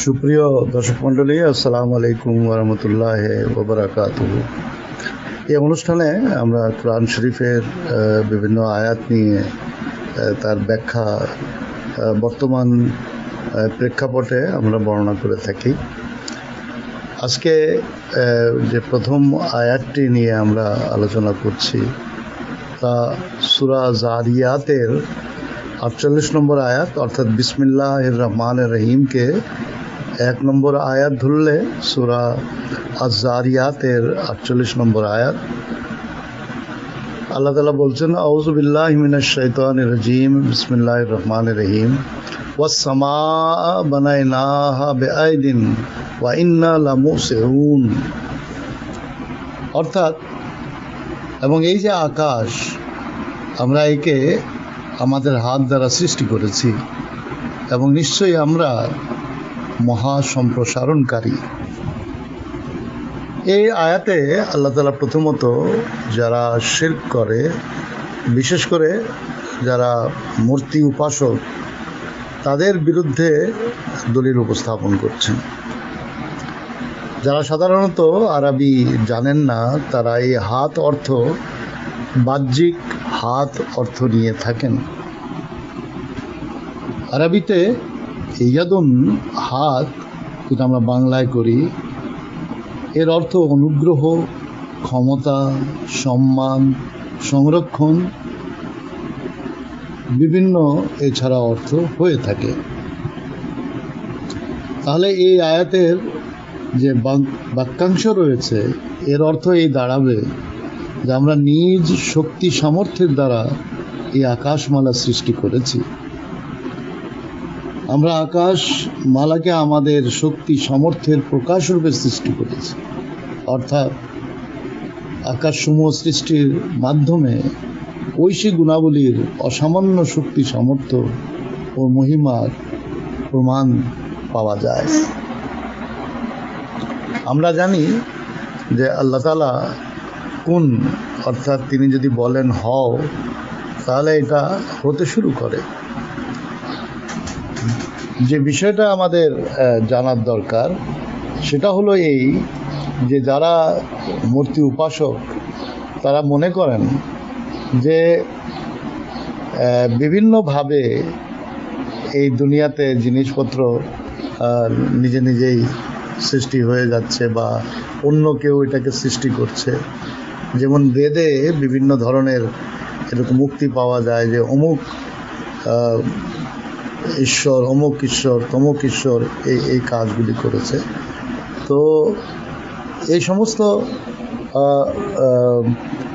সুপ্রিয় দর্শক মণ্ডলী, আসসালামু আলাইকুম রহমতুল্লাহ ওবরাকাত এই অনুষ্ঠানে আমরা কোরআন শরীফের বিভিন্ন আয়াত নিয়ে তার ব্যাখ্যা বর্তমান প্রেক্ষাপটে আমরা বর্ণনা করে থাকি। আজকে যে প্রথম আয়াতটি নিয়ে আমরা আলোচনা করছি, তা সুরা জারিয়াতের আটচল্লিশ নম্বর আয়াত, অর্থাৎ বিসমিল্লাহ রহমান রহিমকে এক নম্বর আয়াত ধরলে সুরা আজারিয়াতের আটচল্লিশ নম্বর আয়াত। আল্লাহ তালা বলছেন আউজবিল্লাহ মিনাশ শৈতান রাজিম বিসমিল্লাহ রহমান রহিম। ওয়াসমা বানাই নাহা বেআইদিন ওয়া ইন্না লামু সেউন অর্থাৎ, এবং এই যে আকাশ, আমরা একে আমাদের হাত দ্বারা সৃষ্টি করেছি। এবং নিশ্চয়ই আমরা মহা সম্প্রসারণকারী এই আয়াতে আল্লাহ তালা প্রথমত যারা শিল্প করে, বিশেষ করে যারা মূর্তি উপাসক, তাদের বিরুদ্ধে দলিল উপস্থাপন করছেন। যারা সাধারণত আরবি জানেন না, তারা এই হাত অর্থ, বাহ্যিক হাত অর্থ নিয়ে থাকেন। আরবিতে ইয়াদুন হাত যেটা আমরা বাংলায় করি, এর অর্থ অনুগ্রহ, ক্ষমতা, সম্মান, সংরক্ষণ, বিভিন্ন এছাড়া অর্থ হয়ে থাকে। তাহলে এই আয়াতের যে বাক- বাক্যাংশ রয়েছে, এর অর্থ এই দাঁড়াবে যে আমরা নিজ শক্তি সামর্থ্যের দ্বারা এই আকাশমালা সৃষ্টি করেছি। আমরা আকাশ মালাকে আমাদের শক্তি, সামর্থ্যের প্রকাশ রূপে সৃষ্টি করেছি। অর্থাৎ আকাশসমূহ সৃষ্টির মাধ্যমে ঐশী গুণাবলীর অসামান্য শক্তি, সামর্থ্য ও মহিমার প্রমাণ পাওয়া যায়। আমরা জানি যে আল্লাহ তালা কোন, অর্থাৎ তিনি যদি বলেন হও, তাহলে এটা হতে শুরু করে। যে বিষয়টা আমাদের জানার দরকার, সেটা হলো এই যে যারা মূর্তি উপাসক, তারা মনে করেন যে বিভিন্নভাবে এই দুনিয়াতে জিনিসপত্র নিজে নিজেই সৃষ্টি হয়ে যাচ্ছে বা অন্য কেউ এটাকে সৃষ্টি করছে। যেমন বেদে বিভিন্ন ধরনের এরকম মুক্তি পাওয়া যায় যে অমুক ঈশ্বর, অমুক ঈশ্বর, তমুক ঈশ্বর এই এই কাজগুলি করেছে। তো এই সমস্ত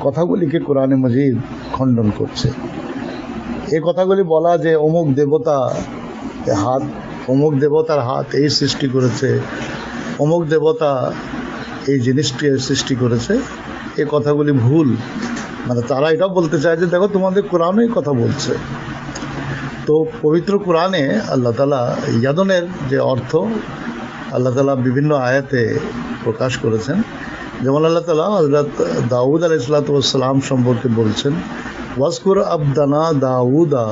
কথাগুলিকে কোরআনে মজিদ খণ্ডন করছে। এই কথাগুলি বলা যে অমুক দেবতা হাত, অমুক দেবতার হাত এই সৃষ্টি করেছে, অমুক দেবতা এই জিনিসটি সৃষ্টি করেছে এই কথাগুলি ভুল। মানে তারা এটাও বলতে চায় যে, দেখো তোমাদের কোরআনই কথা বলছে। তো পবিত্র কোরআনে আল্লাহ তালা ইয়াদনের যে অর্থ, আল্লাহ তালা বিভিন্ন আয়াতে প্রকাশ করেছেন। যেমন আল্লাহ তালা হজরত দাউদ আল ইসলাতাম সম্পর্কে বলছেন ওয়াসকুর আবদানা দাউদা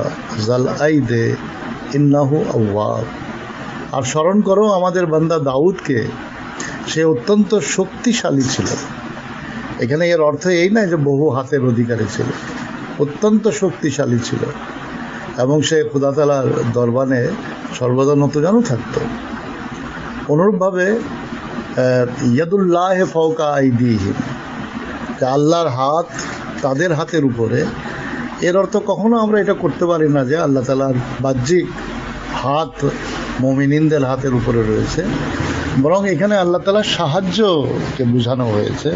জাল আইদে ইন্নাহু আউয়াব আর স্মরণ করো, আমাদের বান্দা দাউদকে, সে অত্যন্ত শক্তিশালী ছিল। এখানে এর অর্থ এই নয় যে বহু হাতের অধিকারী ছিল, অত্যন্ত শক্তিশালী ছিল। এবং সে খুদাতালার দরবানে সর্বদা নতজানু থাকত। অনুরূপভাবে ইয়াদুল্লাহ ফৌকা আইদিহিম, যে আল্লাহর হাত তাদের হাতের উপরে। এর অর্থ কখনো আমরা এটা করতে পারি না যে আল্লাহ তালার বাহ্যিক হাত মমিনিনদের হাতের উপরে রয়েছে। বরং এখানে আল্লাহ তালার সাহায্যকে বোঝানো হয়েছে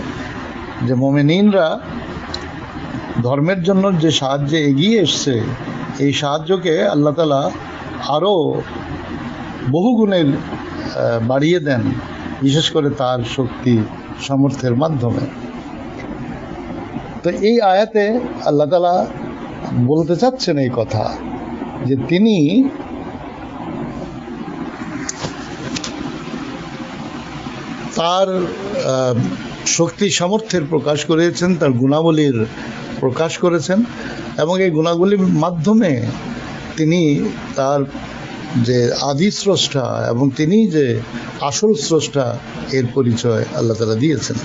যে মমিনিনরা ধর্মের জন্য যে সাহায্যে এগিয়ে এসছে এই সাহায্যকে আল্লাহ তালা আরও বহুগুণের বাড়িয়ে দেন, বিশেষ করে তার শক্তি, সামর্থ্যের মাধ্যমে। তো এই আয়াতে আল্লাহ তালা বলতে চাচ্ছেন এই কথা যে তিনি তার শক্তি, সামর্থ্যের প্রকাশ করেছেন, তার গুণাবলীর প্রকাশ করেছেন এবং এই গুণাগুলির মাধ্যমে তিনি তার যে আদি স্রষ্টা এবং তিনি যে আসল স্রষ্টা, এর পরিচয় আল্লাহ তালা দিয়েছেন।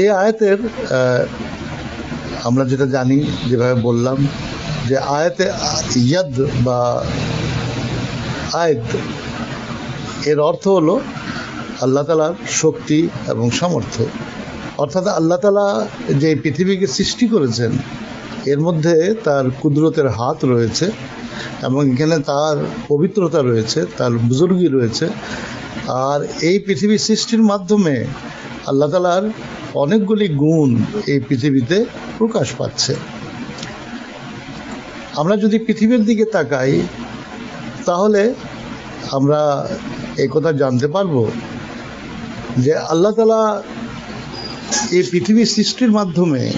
এই আয়াতের আমরা যেটা জানি, যেভাবে বললাম, যে আয়াতে ইয়াদ বা আয়াত, এর অর্থ হলো আল্লাহ তালার শক্তি এবং সামর্থ্য। অর্থাৎ আল্লাহ তালা যে পৃথিবীকে সৃষ্টি করেছেন, এর মধ্যে তার কুদরতের হাত রয়েছে এবং এখানে তার পবিত্রতা রয়েছে, তার বুজুর্গি রয়েছে। আর এই পৃথিবী সৃষ্টির মাধ্যমে আল্লাহ তালার অনেকগুলি গুণ এই পৃথিবীতে প্রকাশ পাচ্ছে। আমরা যদি পৃথিবীর দিকে তাকাই, তাহলে আমরা এই কথা জানতে পারব যে আল্লাহ তালা এই পৃথিবী সৃষ্টির মাধ্যমে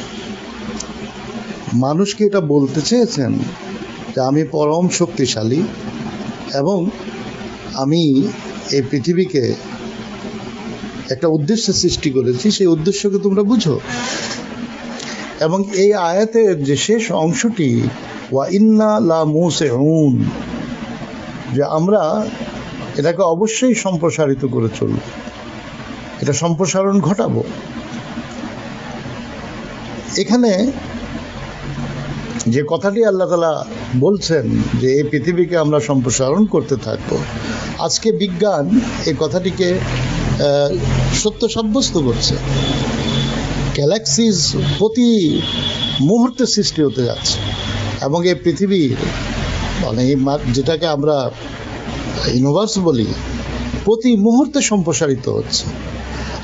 মানুষকে এটা বলতে চেয়েছেন যে আমি পরম শক্তিশালী এবং আমি এই পৃথিবীকে একটা উদ্দেশ্যে সৃষ্টি করেছি, সেই উদ্দেশ্যকে তোমরা বুঝো। এবং এই আয়াতের যে শেষ অংশটি, ওয়া ইন্না লা মুসেউন যে আমরা এটাকে অবশ্যই সম্প্রসারিত করে চলব। এটা সম্প্রসারণ ঘটাবো। এখানে যে কথাটি আল্লাহ তালা বলছেন যে এই পৃথিবীকে আমরা সম্প্রসারণ করতে থাকব, আজকে বিজ্ঞান এই কথাটিকে সত্য সাব্যস্ত করছে। গ্যালাক্সিজ প্রতি মুহূর্তে সৃষ্টি হতে যাচ্ছে এবং এই পৃথিবীর মানে যেটাকে আমরা ইউনিভার্স বলি, প্রতি মুহূর্তে সম্প্রসারিত হচ্ছে।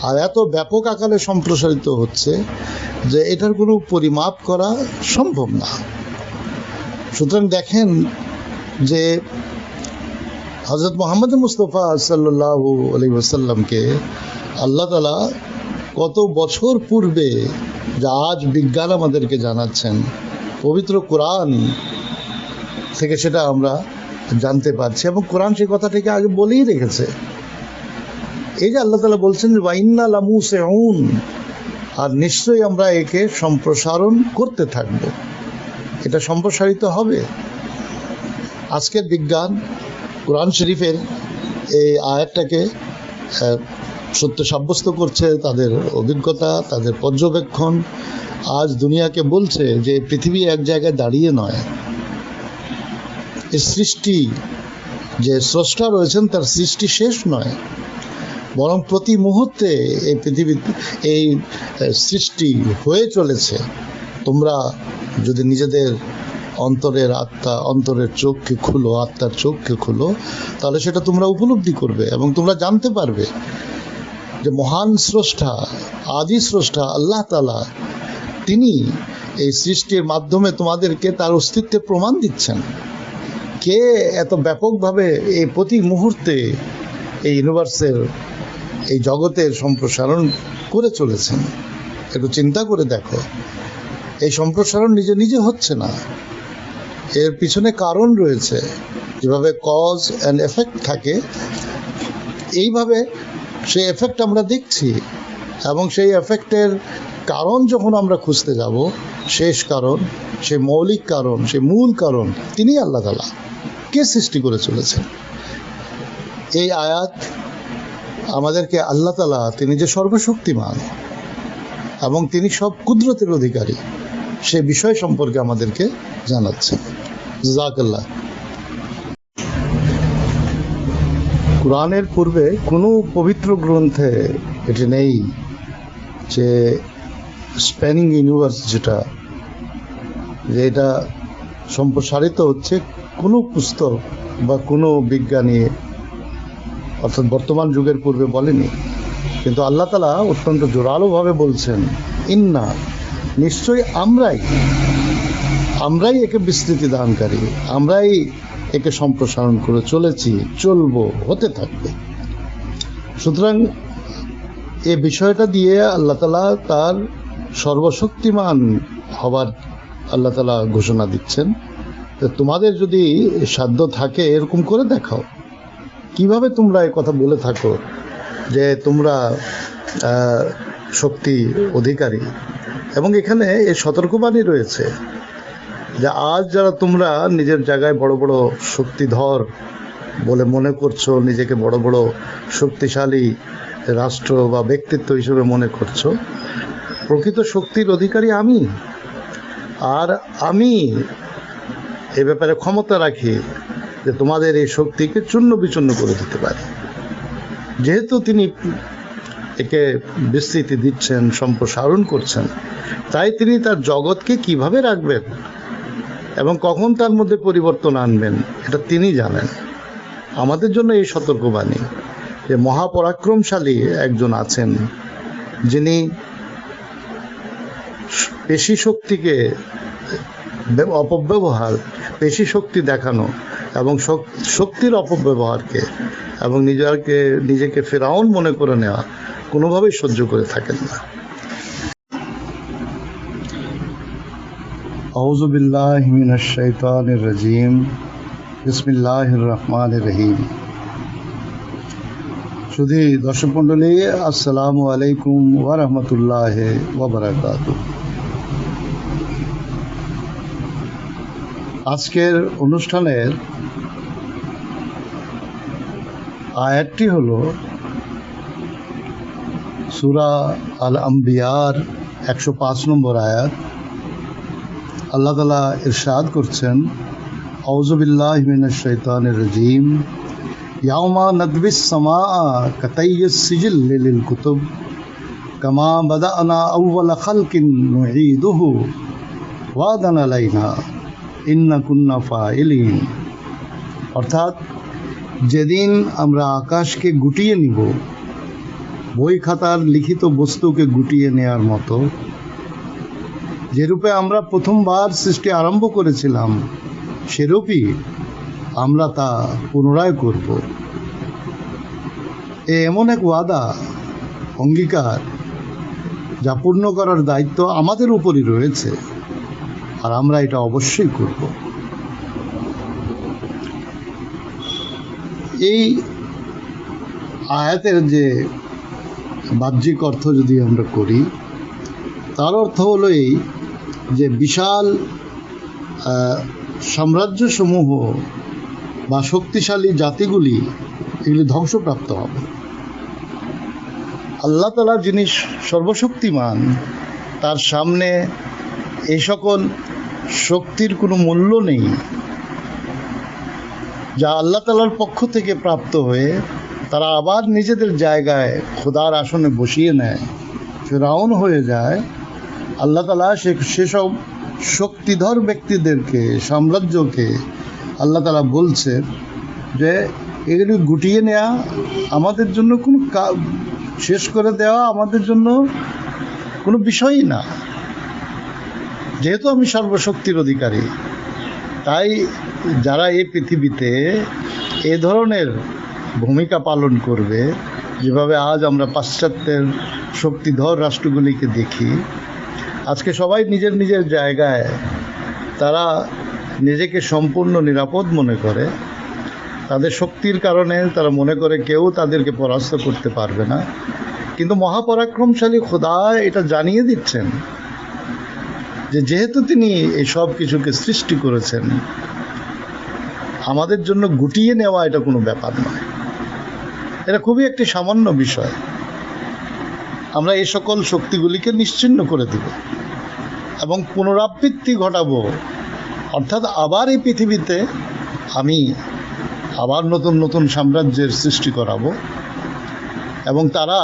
আর এত ব্যাপক আকারে সম্প্রসারিত হচ্ছে যে এটার কোনো পরিমাপ করা সম্ভব না। সুতরাং দেখেন যে হজরত মোহাম্মদ মুস্তফা সাল্লাহ আলী ওসাল্লামকে আল্লাহ তালা কত বছর পূর্বে যা আজ বিজ্ঞান আমাদেরকে জানাচ্ছেন, পবিত্র কোরআন থেকে সেটা আমরা জানতে পারছি এবং কোরআন সেই কথাটিকে আগে বলেই রেখেছে। এই যে আল্লাহ তালা বলছেন ওয়াইন্না লামু সেউন আর নিশ্চয়ই আমরা একে সম্প্রসারণ করতে থাকব। এটা সম্প্রসারিত হবে। আজকের বিজ্ঞান, কোরআন শরীফের এই আয়াতটাকে সত্য সাব্যস্ত করছে, তাদের অভিজ্ঞতা, তাদের পর্যবেক্ষণ। আজ দুনিয়াকে বলছে যে পৃথিবী এক জায়গায় দাঁড়িয়ে নয়। সৃষ্টি যে স্রষ্টা রয়েছেন, তার সৃষ্টি শেষ নয়। বরং প্রতি মুহূর্তে এই পৃথিবী, এই সৃষ্টি হয়ে চলেছে। তোমরা যদি নিজেদের অন্তরের আত্মা, অন্তরের চোখকে খুলো, আত্মার চোখকে খুলো, তাহলে সেটা তোমরা উপলব্ধি করবে এবং তোমরা জানতে পারবে যে মহান স্রষ্টা, আদি স্রষ্টা আল্লাহ তালা তিনি এই সৃষ্টির মাধ্যমে তোমাদেরকে তার অস্তিত্বে প্রমাণ দিচ্ছেন। কে এত ব্যাপকভাবে এই প্রতি মুহূর্তে এই ইউনিভার্সের এই জগতের সম্প্রসারণ করে চলেছেন। একটু চিন্তা করে দেখো। এই সম্প্রসারণ নিজে নিজে হচ্ছে না। এর পিছনে কারণ রয়েছে। যেভাবে কজ অ্যান্ড এফেক্ট থাকে, এইভাবে সেই এফেক্ট আমরা দেখছি এবং সেই এফেক্টের কারণ যখন আমরা খুঁজতে যাব, শেষ কারণ সে মৌলিক কারণ সে মূল কারণ তিনি আল্লাহ তালা কে সৃষ্টি করে চলেছেন? এই আয়াত আমাদেরকে আল্লাহ তালা তিনি যে সর্বশক্তিমান এবং তিনি সব কুদরতের অধিকারী, সে বিষয় সম্পর্কে আমাদেরকে জানাচ্ছেন জাজাকাল্লাহ কোরআনের পূর্বে কোনো পবিত্র গ্রন্থে এটি নেই যে স্প্যানিং ইউনিভার্স যেটা, যে এটা সম্প্রসারিত হচ্ছে কোনো পুস্তক বা কোনো বিজ্ঞানী অর্থাৎ বর্তমান যুগের পূর্বে বলেনি। কিন্তু আল্লাহ তালা অত্যন্ত জোরালোভাবে বলছেন, ইন্না, নিশ্চয়ই আমরাই আমরাই একে বিস্তৃতি দানকারী, আমরাই একে সম্প্রসারণ করে চলেছি, চলবো, হতে থাকবে। সুতরাং এ বিষয়টা দিয়ে আল্লাহ তালা তার সর্বশক্তিমান হবার আল্লাহ তালা ঘোষণা দিচ্ছেন। তো তোমাদের যদি সাধ্য থাকে এরকম করে দেখাও। কীভাবে তোমরা এই কথা বলে থাকো যে তোমরা শক্তি অধিকারী? এবং এখানে এই সতর্কবাণী রয়েছে যে আজ যারা তোমরা নিজের জায়গায় বড় বড় শক্তিধর বলে মনে করছ, নিজেকে বড় বড় শক্তিশালী রাষ্ট্র বা ব্যক্তিত্ব হিসেবে মনে করছ, প্রকৃত শক্তির অধিকারী আমি। আর আমি এ ব্যাপারে ক্ষমতা রাখি। যে তোমাদের এই শক্তিকে চূর্ণ বিচূর্ণ করে দিতে পারি। যেহেতু তিনি একে বিস্তৃতি দিচ্ছেন, সম্প্রসারণ করছেন, তাই তিনি তার জগৎকে কীভাবে রাখবেন এবং কখন তার মধ্যে পরিবর্তন আনবেন, এটা তিনি জানেন। আমাদের জন্য এই সতর্কবাণী যে মহাপরাক্রমশালী একজন আছেন যিনি পেশি শক্তিকে অপব্যবহার পেশি শক্তি দেখানো এবং শক- শক্তির অপব্যবহারকে এবং নিজেকে নিজেকে ফেরাউন মনে করে নেওয়া কোনোভাবেই সহ্য করে থাকেন না أعوذ بالله من الشيطان الرجيم بسم الله الرحمن الرحيم শুধু দর্শক মণ্ডলী আসসালামু আলাইকুম ওয়া রাহমাতুল্লাহ ওয়া বারাকাতুহু আজকের অনুষ্ঠানের আয়াতটি হল সুরা আল আম্বিয়ার একশো পাঁচ নম্বর আয়াত। আল্লাহ তালা ইরশাদ করছেন আউজুবিল্লাহ শৈতানির রাজিম। ইয়াউমা নদবিস সামা কাতাইয়িস সিজিল লিল কুতুব। কামা বাদানা আউওয়ালা খালকিন নুঈদুহু ওয়াদান আলাইনা ফাইলিন। অর্থাৎ, যেদিন আমরা আকাশকে গুটিয়ে নিব, বই খাতার লিখিত বস্তুকে গুটিয়ে নেয়ার মতো যেরূপে আমরা প্রথমবার সৃষ্টি আরম্ভ করেছিলাম সেরূপই আমরা তা পুনরায় করব। এ এমন এক ওয়াদা, অঙ্গীকার, যা পূর্ণ করার দায়িত্ব আমাদের উপরই রয়েছে। আর আমরা এটা অবশ্যই করব। এই আয়াতের যে বাহ্যিক অর্থ যদি আমরা করি, তার অর্থ হলো এই যে বিশাল সাম্রাজ্যসমূহ বা শক্তিশালী জাতিগুলি এগুলি ধ্বংসপ্রাপ্ত হবে। আল্লাহ তালা যিনি সর্বশক্তিমান, তার সামনে এই সকল শক্তির কোনো মূল্য নেই যা আল্লাহ তালার পক্ষ থেকে প্রাপ্ত হয়ে তারা আবার নিজেদের জায়গায় খোদার আসনে বসিয়ে নেয়। ফেরাউন হয়ে যায়। আল্লাহ তালা সে সেসব শক্তিধর ব্যক্তিদেরকে, সাম্রাজ্যকে আল্লাহ তালা বলছে যে, এগুলি গুটিয়ে নেওয়া আমাদের জন্য কোনো শেষ করে দেওয়া আমাদের জন্য কোনো বিষয়ই না। যেহেতু আমি সর্বশক্তির অধিকারী, তাই যারা এই পৃথিবীতে এ ধরনের ভূমিকা পালন করবে, যেভাবে আজ আমরা পাশ্চাত্যের শক্তিধর রাষ্ট্রগুলিকে দেখি, আজকে সবাই নিজের নিজের জায়গায় তারা নিজেকে সম্পূর্ণ নিরাপদ মনে করে। তাদের শক্তির কারণে তারা মনে করে কেউ তাদেরকে পরাস্ত করতে পারবে না। কিন্তু মহাপরাক্রমশালী খোদা এটা জানিয়ে দিচ্ছেন যে যেহেতু তিনি এই সব কিছুকে সৃষ্টি করেছেন, আমাদের জন্য গুটিয়ে নেওয়া এটা কোনো ব্যাপার নয়। এটা খুবই একটি সামান্য বিষয়। আমরা এই সকল শক্তিগুলিকে নিশ্চিন্ন করে দিব এবং পুনরাবৃত্তি ঘটাবো। অর্থাৎ আবার এই পৃথিবীতে আমি আবার নতুন নতুন সাম্রাজ্যের সৃষ্টি করাবো এবং তারা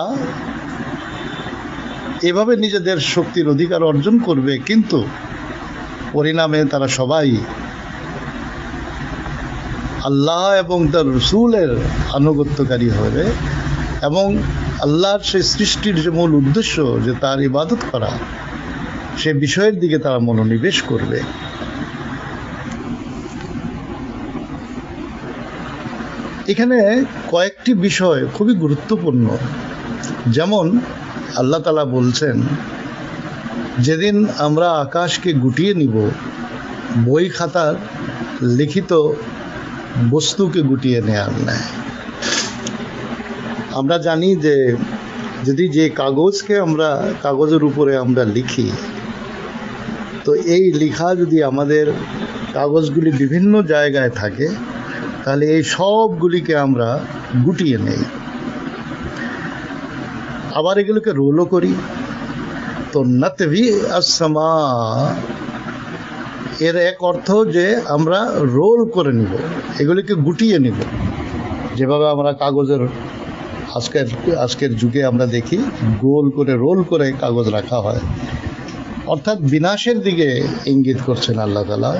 এভাবে নিজেদের শক্তির অধিকার অর্জন করবে, কিন্তু পরিণামে তারা সবাই আল্লাহ এবং তার রসুলের আনুগত্যকারী হবে এবং আল্লাহর সেই সৃষ্টির যে মূল উদ্দেশ্য যে তার ইবাদত করা, সে বিষয়ের দিকে তারা মনোনিবেশ করবে। এখানে কয়েকটি বিষয় খুবই গুরুত্বপূর্ণ। যেমন আল্লাহ তালা বলছেন, যেদিন আমরা আকাশকে গুটিয়ে নিব, বই খাতার লিখিত বস্তুকে গুটিয়ে নেয়ার নেয় আমরা জানি যে, যদি যে কাগজকে আমরা, কাগজের উপরে আমরা লিখি, তো এই লেখা যদি আমাদের কাগজগুলি বিভিন্ন জায়গায় থাকে, তাহলে এই সবগুলিকে আমরা গুটিয়ে নেই। আবার এগুলোকে রোলও করি। তো নতভি আসমা, এর এক অর্থ যে আমরা রোল করে নিব, এগুলিকে গুটিয়ে নিব। যেভাবে আমরা কাগজের আজকের আজকের যুগে আমরা দেখি, গোল করে, রোল করে কাগজ রাখা হয়। অর্থাৎ বিনাশের দিকে ইঙ্গিত করছেন আল্লাহ তালা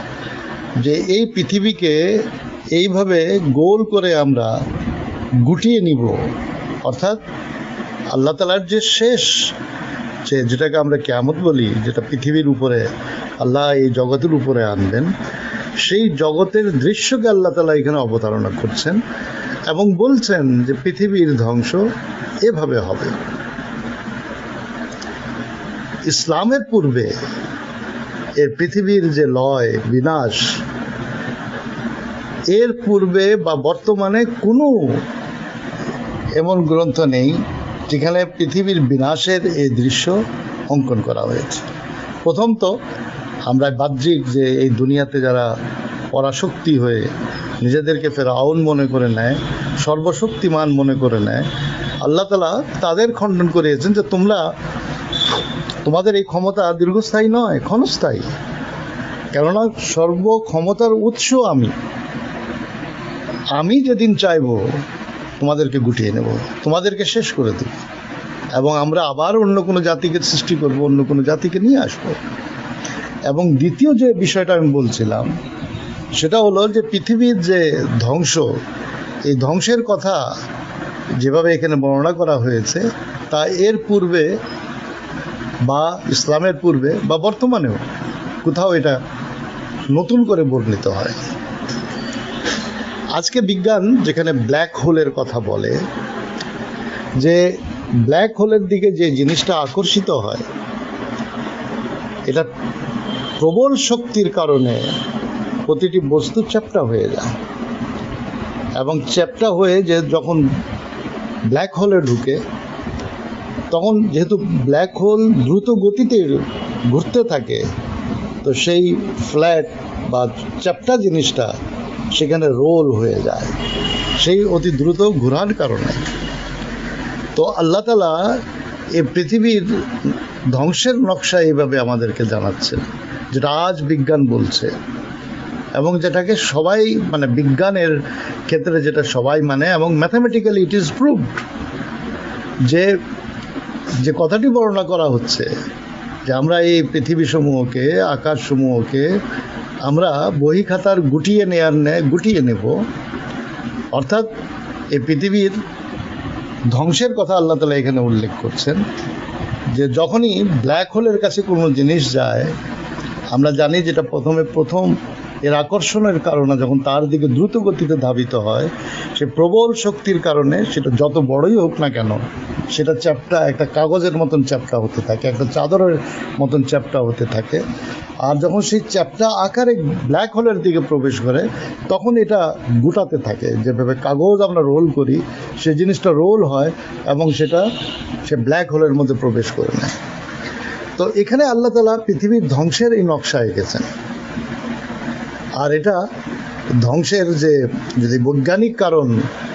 যে এই পৃথিবীকে এইভাবে গোল করে আমরা গুটিয়ে নিব। অর্থাৎ আল্লাহ তালার যে শেষ, যে যেটাকে আমরা কেমত বলি, যেটা পৃথিবীর উপরে আল্লাহ এই জগতের উপরে আনবেন, সেই জগতের দৃশ্যকে আল্লাহ তালা এখানে অবতারণা করছেন এবং বলছেন যে পৃথিবীর ধ্বংস এভাবে হবে। ইসলামের পূর্বে এর পৃথিবীর যে লয়, বিনাশ, এর পূর্বে বা বর্তমানে কোনো এমন গ্রন্থ নেই যেখানে পৃথিবীর বিনাশের এই দৃশ্য অঙ্কন করা হয়েছে। প্রথম তো আমরা বাহ্যিক যে এই দুনিয়াতে যারা পরাশক্তি হয়ে নিজেদেরকে ফেরাউন মনে করে নেয়, সর্বশক্তিমান মনে করে নেয়, আল্লাহ তালা তাদের খণ্ডন করিয়েছেন যে তোমরা, তোমাদের এই ক্ষমতা দীর্ঘস্থায়ী নয়, ক্ষণস্থায়ী। কেননা সর্ব ক্ষমতার উৎস আমি। আমি যেদিন চাইব তোমাদেরকে গুটিয়ে নেব। তোমাদেরকে শেষ করে দেব। এবং আমরা আবার অন্য কোনো জাতিকে সৃষ্টি করব, অন্য কোনো জাতিকে নিয়ে আসব। এবং দ্বিতীয় যে বিষয়টা আমি বলছিলাম, সেটা হলো যে পৃথিবীর যে ধ্বংস, এই ধ্বংসের কথা যেভাবে এখানে বর্ণনা করা হয়েছে, তা এর পূর্বে বা ইসলামের পূর্বে বা বর্তমানেও কোথাও এটা নতুন করে বর্ণিত হয়। আজকে বিজ্ঞান যেখানে ব্ল্যাক হোলের কথা বলে, যে ব্ল্যাক হোলের দিকে যে জিনিসটা আকর্ষিত হয়, এটা প্রবল শক্তির কারণে প্রতিটি বস্তু চ্যাপ্টা হয়ে যায়। এবং চ্যাপ্টা হয়ে যে যখন ব্ল্যাক হোলে ঢুকে, তখন যেহেতু ব্ল্যাক হোল দ্রুত গতিতে ঘুরতে থাকে, তো সেই ফ্ল্যাট বা চ্যাপ্টা জিনিসটা সেখানে রোল হয়ে যায়। সেই অতি দ্রুত ঘোরার কারণে। তো আল্লাহ তালা এই পৃথিবীর ধ্বংসের নকশা এইভাবে আমাদেরকে জানাচ্ছেন, যেটা আজ বিজ্ঞান বলছে। এবং যেটাকে সবাই মানে বিজ্ঞানের ক্ষেত্রে যেটা সবাই মানে এবং ম্যাথামেটিক্যালি ইট ইজ প্রুভড যে যে কথাটি বর্ণনা করা হচ্ছে যে আমরা এই পৃথিবী পৃথিবীসমূহকে আকাশসমূহকে আমরা বহি খাতার গুটিয়ে নেয়ার ন্যায় গুটিয়ে নেব। অর্থাৎ এই পৃথিবীর ধ্বংসের কথা আল্লাহ তালা এখানে উল্লেখ করছেন, যে যখনই ব্ল্যাক হোলের কাছে কোনো জিনিস যায়, আমরা জানি যেটা প্রথমে প্রথম এর আকর্ষণের কারণে যখন তার দিকে দ্রুত গতিতে ধাবিত হয়, সে প্রবল শক্তির কারণে সেটা যত বড়ই হোক না কেন, সেটা চ্যাপটা একটা কাগজের মতন চ্যাপটা হতে থাকে, একটা চাদরের মতন চ্যাপটা হতে থাকে। আর যখন সেই চ্যাপটা আকারে ব্ল্যাক হোলের দিকে প্রবেশ করে, তখন এটা গুটাতে থাকে। যেভাবে কাগজ আমরা রোল করি, সে জিনিসটা রোল হয় এবং সেটা সে ব্ল্যাক হোলের মধ্যে প্রবেশ করে নেয়। তো এখানে আল্লাহ তালা পৃথিবীর ধ্বংসের এই নকশা এঁকেছেন। আর এটা ধ্বংসের যে, যদি বৈজ্ঞানিক কারণ,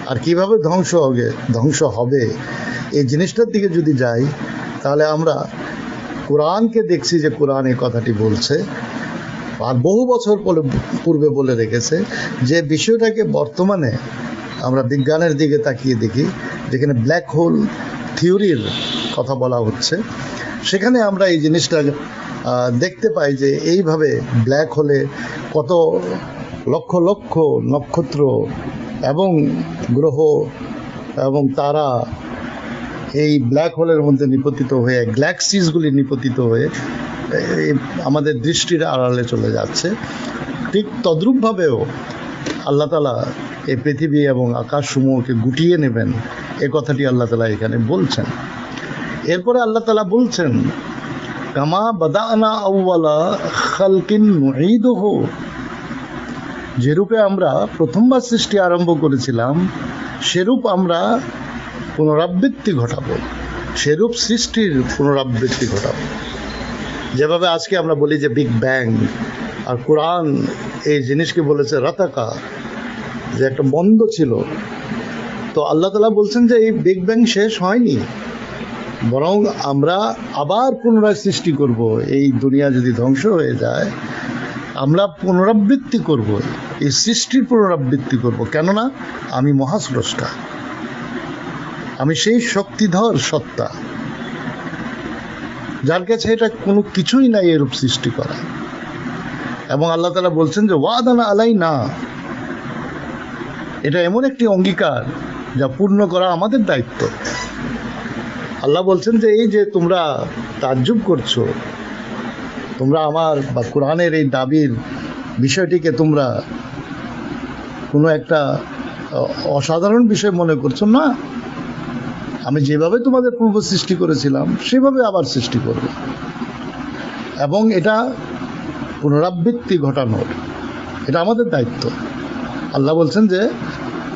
আর কীভাবে ধ্বংস হবে ধ্বংস হবে, এই জিনিসটার দিকে যদি যাই, তাহলে আমরা কোরআনকে দেখছি যে কোরআন এই কথাটি বলছে, আর বহু বছর পরে পূর্বে বলে রেখেছে যে বিষয়টাকে বর্তমানে আমরা বিজ্ঞানের দিকে তাকিয়ে দেখি, যেখানে ব্ল্যাক হোল থিওরির কথা বলা হচ্ছে, সেখানে আমরা এই জিনিসটা দেখতে পাই যে এইভাবে ব্ল্যাক হোলে কত লক্ষ লক্ষ নক্ষত্র এবং গ্রহ এবং তারা এই ব্ল্যাক হোলের মধ্যে নিপতিত হয়ে, গ্যালাক্সিসগুলি নিপতিত হয়ে আমাদের দৃষ্টির আড়ালে চলে যাচ্ছে। ঠিক তদ্রূপভাবেও আল্লাহ তালা এই পৃথিবী এবং আকাশসমূহকে গুটিয়ে নেবেন। এ কথাটি আল্লাহ তালা এখানে বলছেন। এরপরে আল্লাহ তালা বলছেন কামা বাদানা খালকিন নুঈদুহু। যেরূপে আমরা প্রথমবার সৃষ্টি আরম্ভ করেছিলাম, সেরূপ আমরা পুনরাবৃত্তি ঘটাবো। সেরূপ সৃষ্টির পুনরাবৃত্তি ঘটাবো। যেভাবে আজকে আমরা বলি যে বিগ ব্যাং আর কোরআন এই জিনিসকে বলেছে রাতাকা, যে একটা বন্ধ ছিল। তো আল্লাহ তালা বলছেন যে এই বিগ ব্যাং শেষ হয়নি। বরং আমরা আবার পুনরায় সৃষ্টি করব। এই দুনিয়া যদি ধ্বংস হয়ে যায়, আমরা পুনরাবৃত্তি করব। এই সৃষ্টির পুনরাবৃত্তি করব। কেননা আমি মহাস্রষ্টা। আমি সেই শক্তিধর সত্তা, যার কাছে এটা কোনো কিছুই নাই এরূপ সৃষ্টি করা। এবং আল্লাহ তালা বলছেন যে, ওয়াদানা আলাই না এটা এমন একটি অঙ্গীকার যা পূর্ণ করা আমাদের দায়িত্ব। আল্লাহ বলছেন যে এই যে তোমরা তাজ্জুব করছ, তোমরা আমার বা কোরআনের এই দাবির বিষয়টিকে তোমরা কোনো একটা অসাধারণ বিষয় মনে করছ না? আমি যেভাবে তোমাদের পূর্ব সৃষ্টি করেছিলাম, সেভাবে আবার সৃষ্টি করব। এবং এটা পুনরাবৃত্তি ঘটানোর, এটা আমাদের দায়িত্ব। আল্লাহ বলছেন যে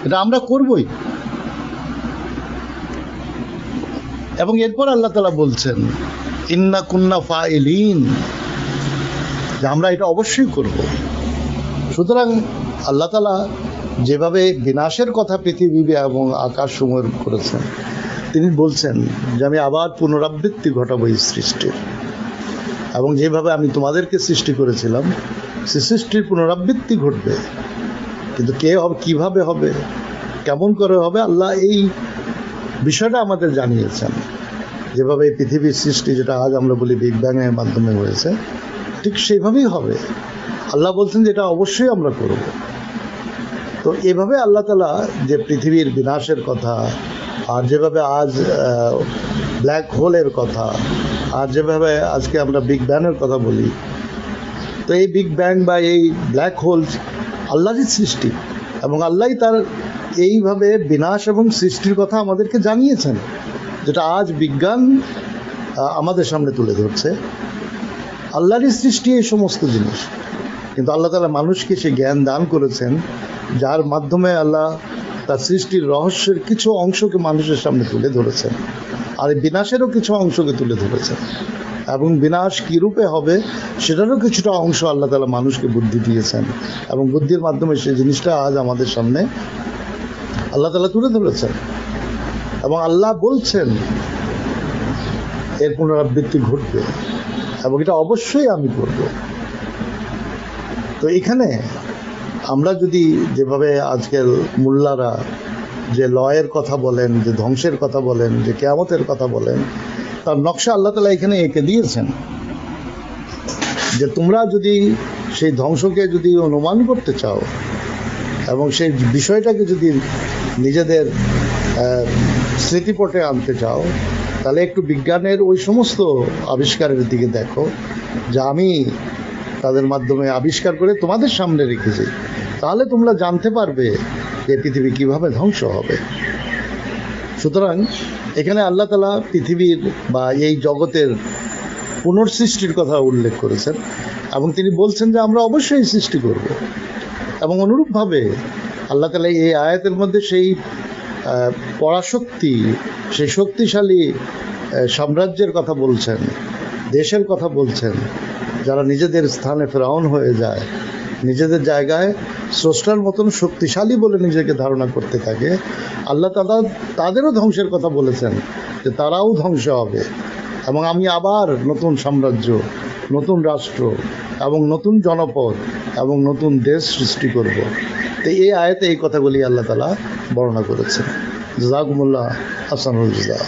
এটা আমরা করবই। এবং এরপর আল্লাহ তালা বলছেন, ইন্না কুন্না ফা এলিন যে আমরা এটা অবশ্যই করব। সুতরাং আল্লাহ তালা যেভাবে বিনাশের কথা পৃথিবী এবং আকাশ সময় করেছেন, তিনি বলছেন যে, আমি আবার পুনরাবৃত্তি ঘটাবো এই সৃষ্টির এবং যেভাবে আমি তোমাদেরকে সৃষ্টি করেছিলাম, সে সৃষ্টির পুনরাবৃত্তি ঘটবে। কিন্তু কে হবে, কীভাবে হবে, কেমন করে হবে, আল্লাহ এই বিষয়টা আমাদের জানিয়েছেন। যেভাবে পৃথিবীর সৃষ্টি, যেটা আজ আমরা বলি বিগ ব্যাংয়ের মাধ্যমে হয়েছে, ঠিক সেইভাবেই হবে। আল্লাহ বলছেন যে এটা অবশ্যই আমরা করব। তো এভাবে আল্লাহ তালা যে পৃথিবীর বিনাশের কথা, আর যেভাবে আজ ব্ল্যাক হোলের কথা, আর যেভাবে আজকে আমরা বিগ ব্যাংয়ের কথা বলি, তো এই বিগ ব্যাং বা এই ব্ল্যাক হোল আল্লাহরই সৃষ্টি এবং আল্লাহই তার এইভাবে বিনাশ এবং সৃষ্টির কথা আমাদেরকে জানিয়েছেন, যেটা আজ বিজ্ঞান আমাদের সামনে তুলে ধরছে। আল্লাহরই সৃষ্টি এই সমস্ত জিনিস। কিন্তু আল্লাহ তালা মানুষকে সে জ্ঞান দান করেছেন, যার মাধ্যমে আল্লাহ তার সৃষ্টির রহস্যের কিছু অংশকে মানুষের সামনে তুলে ধরেছেন। আর বিনাশেরও কিছু অংশকে তুলে ধরেছেন। এবং বিনাশ কী রূপে হবে, সেটারও কিছুটা অংশ আল্লাহ তালা মানুষকে বুদ্ধি দিয়েছেন। এবং বুদ্ধির মাধ্যমে সেই জিনিসটা আজ আমাদের সামনে আল্লাহ তালা তুলে ধরেছেন। এবং আল্লাহ বলছেন, এর পুনরাবৃত্তি ঘটবে এবং এটা অবশ্যই আমি করব। তো এখানে আমরা যদি যেভাবে আজকের মোল্লারা যে লয়ের কথা বলেন, যে ধ্বংসের কথা বলেন, যে কেয়ামতের কথা বলেন, তার নকশা আল্লাহ তালা এখানে এঁকে দিয়েছেন। যে তোমরা যদি সেই ধ্বংসকে যদি অনুমান করতে চাও এবং সেই বিষয়টাকে যদি নিজেদের স্মৃতিপটে আনতে চাও, তাহলে একটু বিজ্ঞানের ওই সমস্ত আবিষ্কারের দিকে দেখো, যা আমি তাদের মাধ্যমে আবিষ্কার করে তোমাদের সামনে রেখেছি। তাহলে তোমরা জানতে পারবে যে পৃথিবী কীভাবে ধ্বংস হবে। সুতরাং এখানে আল্লাহ তালা পৃথিবীর বা এই জগতের পুনর্সৃষ্টির কথা উল্লেখ করেছেন এবং তিনি বলছেন যে আমরা অবশ্যই সৃষ্টি করব এবং অনুরূপভাবে আল্লাহ তালা এই আয়াতের মধ্যে সেই পরাশক্তি, সেই শক্তিশালী সাম্রাজ্যের কথা বলছেন, দেশের কথা বলছেন, যারা নিজেদের স্থানে ফেরাউন হয়ে যায়, নিজেদের জায়গায় স্রষ্টার মতন শক্তিশালী বলে নিজেকে ধারণা করতে থাকে, আল্লাহ তালা তাদেরও ধ্বংসের কথা বলেছেন যে তারাও ধ্বংস হবে। এবং আমি আবার নতুন সাম্রাজ্য, নতুন রাষ্ট্র এবং নতুন জনপদ এবং নতুন দেশ সৃষ্টি করব। তো এই আয়াতে এই কথাগুলি আল্লাহ তালা বর্ণনা করেছেন। জাজাকুমুল্লাহ হাসানুল জাজা